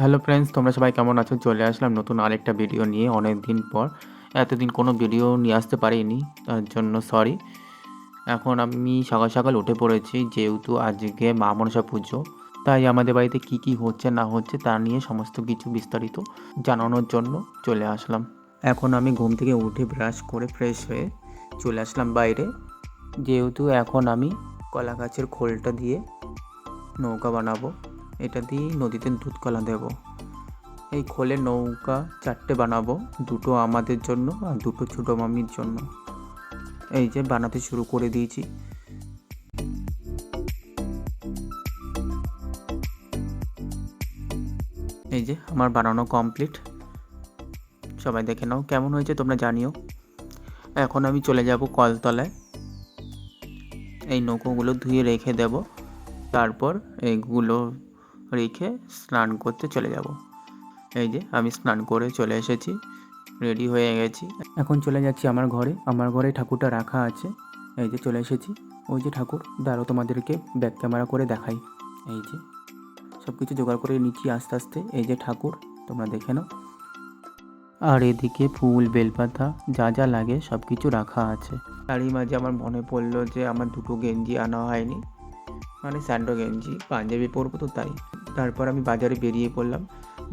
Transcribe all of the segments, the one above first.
Hello friends তোমরা সবাই কেমন আছো? চলে আসলাম নতুন আরেকটা ভিডিও নিয়ে অনেক দিন পর। এতদিন কোনো ভিডিও নিয়ে আসতে পারিনি, তার জন্য সরি এখন আমি সকাল সকাল উঠে পড়েছি, যেহেতু আজকে মা মনসা পুজো, তাই আমাদের বাড়িতে কি কি হচ্ছে না হচ্ছে তা নিয়ে সমস্ত কিছু বিস্তারিত জানানোর জন্য চলে আসলাম। এখন আমি ঘুম থেকে উঠে ব্রাশ করে ফ্রেশ হয়ে চলে আসলাম বাইরে। যেহেতু এখন আমি কলা গাছের খোলটা দিয়ে নৌকা বানাবো। এটা দিয়ে নদীতে দুধ কলা দেব। এই খোলে নৌকা চারটে বানাবো, দুটো আমাদের জন্য আর দুটো ছোটো মামির জন্য। এই যে বানাতে শুরু করে দিয়েছি। এই যে আমার বানানো কমপ্লিট সবাই দেখে নাও কেমন হয়েছে, তোমরা জানিও। এখন আমি চলে যাব কলতলায়। এই নৌকোগুলো ধুয়ে রেখে দেব। তারপর এইগুলো রেখে স্নান করতে চলে যাব। এই যে, আমি স্নান করে চলে এসেছি রেডি হয়ে গেছি। এখন চলে যাচ্ছি আমার ঘরে। আমার ঘরে ঠাকুরটা রাখা আছে। এই যে, চলে এসেছি। ওই যে ঠাকুর দাঁড়ো তোমাদেরকে ব্যাক ক্যামেরা করে দেখাই। এই যে সব কিছু জোগাড় করে নিচ্ছি আস্তে আস্তে। এই যে ঠাকুর, তোমরা দেখে নাও। আর এদিকে ফুল, বেলপাতা, যা যা লাগে সব কিছু রাখা আছে। তারই মাঝে আমার মনে পড়ল যে আমার দুটো গেঞ্জি আনা হয়নি। মানে স্যান্ডো গেঞ্জি, পাঞ্জাবি পরবো তো তাই। তারপর আমি বাজারে বেরিয়ে পড়লাম।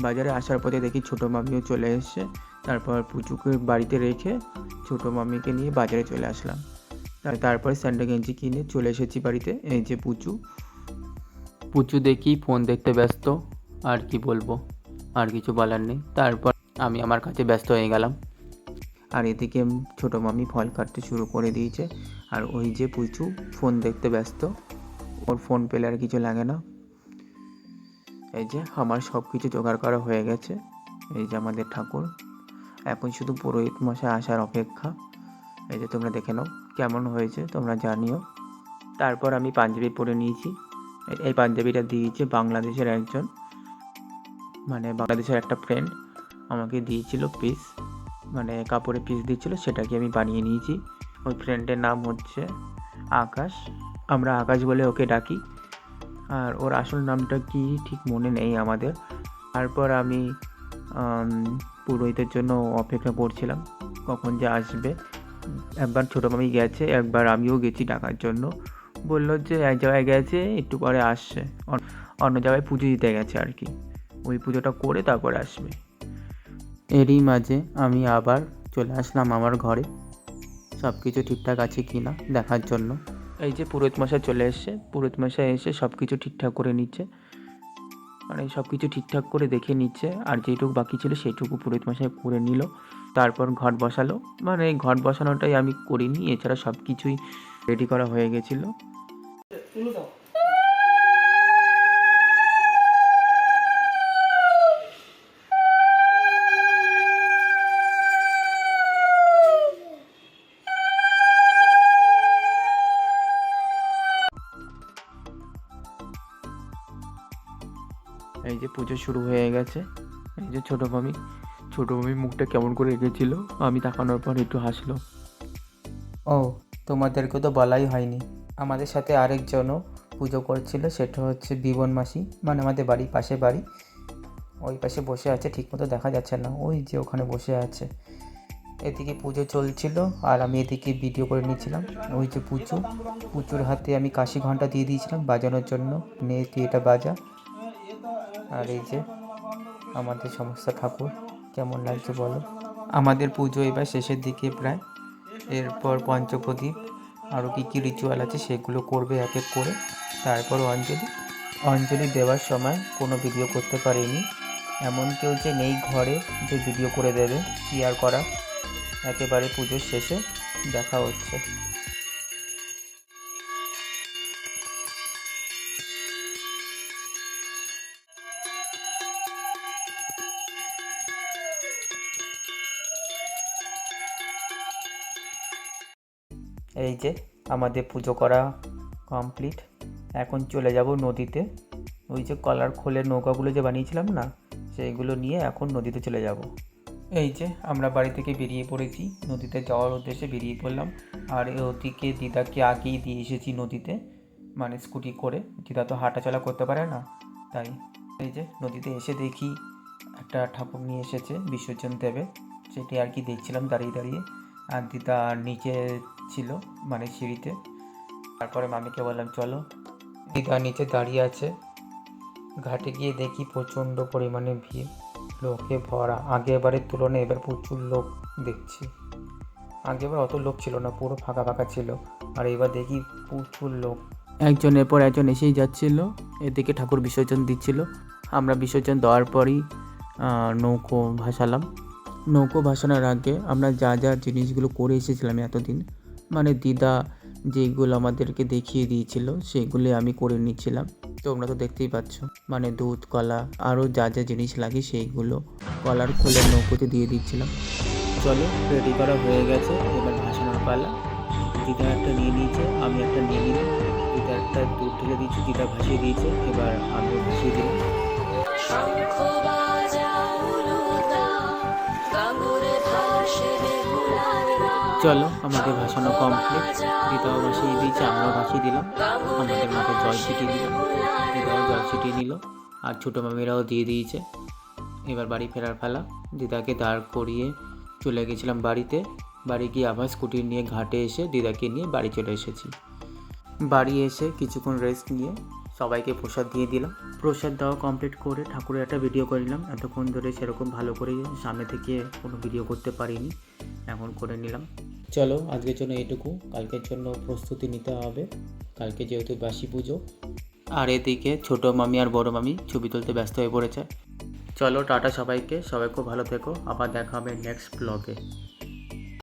বাজারে আসার পথে দেখি ছোটো মামিও চলে এসছে। তারপর পুচুকে বাড়িতে রেখে ছোটো মামিকে নিয়ে বাজারে চলে আসলাম। তারপর স্যান্ডো গেঞ্জি কিনে চলে এসেছি বাড়িতে, এই যে পুচু। পুচু দেখি ফোন দেখতে ব্যস্ত, আর কি বলব, আর কিছু বলার নেই। তারপর আমি আমার কাছে ব্যস্ত হয়ে গেলাম। আর এদিকে ছোটো মামি ফল কাটতে শুরু করে দিয়েছে। আর ওই যে পুচু ফোন দেখতে ব্যস্ত, ওর ফোন পেলে আর কিছু লাগে না। এই যে আমার সব কিছু জোগাড় করা হয়ে গেছে। এই যে আমাদের ঠাকুর। এখন শুধু পুরোহিত মশাই আসার অপেক্ষা। এই যে তোমরা দেখে নাও কেমন হয়েছে, তোমরা জানিও। তারপর আমি পাঞ্জাবি পরে নিয়েছি। এই- পাঞ্জাবিটা দিয়েছে বাংলাদেশের একজন। মানে বাংলাদেশের একটা ফ্রেন্ড আমাকে দিয়েছিল পিস মানে কাপড়ের পিস দিয়েছিল, সেটাকে আমি বানিয়ে নিয়েছি। ওই ফ্রেন্ডের নাম হচ্ছে আকাশ। আমরা আকাশ বলে ওকে ডাকি। আর ওর আসল নামটা কি ঠিক মনে নেই আমাদের। তারপর আমি পুরোহিতের জন্য অপেক্ষা করছিলাম, কখন যে আসবে। একবার ছোটো মামি গেছে, একবার আমিও গেছি ডাকার জন্য। বলল যে এক জায়গায় গেছে, একটু পরে আসছে। অন্য জায়গায় পুজো দিতে গেছে আর কি। ওই পুজোটা করে তারপরে আসবে। এরই মাঝে আমি আবার চলে আসলাম আমার ঘরে। সব কিছু ঠিকঠাক আছে কি না দেখার জন্য। এই যে পুরোহিত মশাই চলে এসছে। পুরোহিত মশাই এসে সব কিছু ঠিকঠাক করে নিচ্ছে। মানে সব কিছু ঠিকঠাক করে দেখে নিচ্ছে। আর যেটুকু বাকি ছিল সেইটুকু পুরোহিত মশাই করে নিল। তারপর ঘট বসালো। মানে এই ঘট বসানোটাই আমি করিনি। এছাড়া সব কিছুই রেডি করা হয়ে গেছিল। এই যে পুজো শুরু হয়ে গেছে। এই যে ছোটো মামি ছোটো মামি মুখটা কেমন করে রেখেছিল, আমি তাকানোর পর একটু হাসলো। ও, তোমাদেরকে তো বলাই হয়নি। আমাদের সাথে আরেকজনও পুজো করছিল, সেটা হচ্ছে বিবন মাসি মানে আমাদের বাড়ি পাশে বাড়ি। ওই পাশে বসে আছে, ঠিকমতো দেখা যাচ্ছে না। ওই যে ওখানে বসে আছে। এদিকে পুজো চলছিল, আর আমি এদিকে ভিডিও করে নিয়েছিলাম ওই যে পুজো পুজোর হাতে আমি কাশি ঘণ্টা দিয়ে দিয়েছিলাম বাজানোর জন্য নে তুই এটা বাজা। আর এই যে আমাদের সমস্ত ঠাকুর, কেমন লাগছে বলো? আমাদের পুজো এবার শেষের দিকে প্রায়। এরপর পঞ্চপ্রদীপ আরও কী কী রিচুয়াল আছে সেগুলো করবে এক এক করে। তারপর অঞ্জলি। অঞ্জলি দেওয়ার সময় কোনো ভিডিও করতে পারিনি। এমন কেউ যে নেই ঘরে যে ভিডিও করে দেবে, কি আর করা একেবারে পুজোর শেষে দেখা হচ্ছে। এই যে, আমাদের পুজো করা কমপ্লিট এখন চলে যাব নদীতে। ওই যে কলার খোলের নৌকাগুলো যে বানিয়েছিলাম না, সেইগুলো নিয়ে এখন নদীতে চলে যাব। এই যে, আমরা বাড়ি থেকে বেরিয়ে পড়েছি। নদীতে যাওয়ার উদ্দেশ্যে বেরিয়ে পড়লাম। আর ওদিকে দিদাকে আগেই দিয়ে এসেছি নদীতে মানে স্কুটি করে। দিদা তো হাঁটাচলা করতে পারে না, তাই। এই যে, নদীতে এসে দেখি একটা ঠাকুর নিয়ে এসেছে বিসর্জন দেবে সেটি আর কি দেখছিলাম দাঁড়িয়ে দাঁড়িয়ে। আর দিদা নিচে ছিল মানে সিঁড়িতে। তারপরে মামিকে বললাম, চলো। দিদা নিচে দাঁড়িয়ে আছে। ঘাটে গিয়ে দেখি প্রচণ্ড পরিমাণে ভিড়। লোকে ভরা। আগেবারের তুলনায় এবার প্রচুর লোক দেখছি। আগেবার অত লোক ছিল না, পুরো ফাঁকা ফাঁকা ছিল। আর এবার দেখি প্রচুর লোক। একজনের পর একজন এসেই যাচ্ছিল। এদিকে ঠাকুর বিসর্জন দিচ্ছিল। আমরা বিসর্জন দেওয়ার পরই নৌকো ভাসালাম। নৌকো ভাসানোর আগে আমরা যা যা জিনিসগুলো করে এসেছিলাম এতদিন মানে দিদা যেগুলো আমাদেরকে দেখিয়ে দিয়েছিল সেগুলি আমি করে নিচ্ছিলাম। তোমরা তো দেখতেই পাচ্ছ মানে দুধ, কলা, আরও যা যা জিনিস লাগে সেইগুলো কলার খুলে নৌকোতে দিয়ে দিচ্ছিলাম। চলো রেডি করা হয়ে গেছে, এবার ভাসানোর পালা। দিদা একটা নিয়ে নিয়েছে, আমি একটা নিয়ে নিলাম। দিদা একটা দুধ ঢেলে দিয়েছি, দিদা ভাসিয়ে দিয়েছে, এবার আমিও ভাসিয়ে দিলাম। চলো, আমাদের ভাসানো কমপ্লিট দিদাও ভাসিয়ে দিয়েছে, আমরাও ভাসিয়ে দিলাম। আমাদের মাথায় জল ছিটিয়ে দিলাম। দিদাও জল ছিটিয়ে নিল, আর ছোটো মামিরাও দিয়ে দিয়েছে। এবার বাড়ি ফেরার ফেলা দিদাকে দাঁড় করিয়ে চলে গেছিলাম বাড়িতে। বাড়ি গিয়ে আবার স্কুটি নিয়ে ঘাটে এসে দিদাকে নিয়ে বাড়ি চলে এসেছি। বাড়ি এসে কিছুক্ষণ রেস্ট নিয়ে সবাইকে প্রসাদ দিয়ে দিলাম। প্রসাদ দেওয়া কমপ্লিট করে ঠাকুরের একটা ভিডিও নিলাম। এতক্ষণ ধরে সেরকম ভালো করে সামনে থেকে কোনো ভিডিও করতে পারিনি। এখন করে নিলাম। চলো, আজকের জন্য এটুকু। কালকের জন্য প্রস্তুতি নিতে হবে। কালকে যেহেতু বাসি পুজো, আর এদিকে ছোটো মামি আর বড় মামি ছবি তুলতে ব্যস্ত হয়ে পড়েছে। চলো, টাটা সবাইকে। সবাই খুব ভালো থেকো। আবার দেখা হবে নেক্সট ব্লগে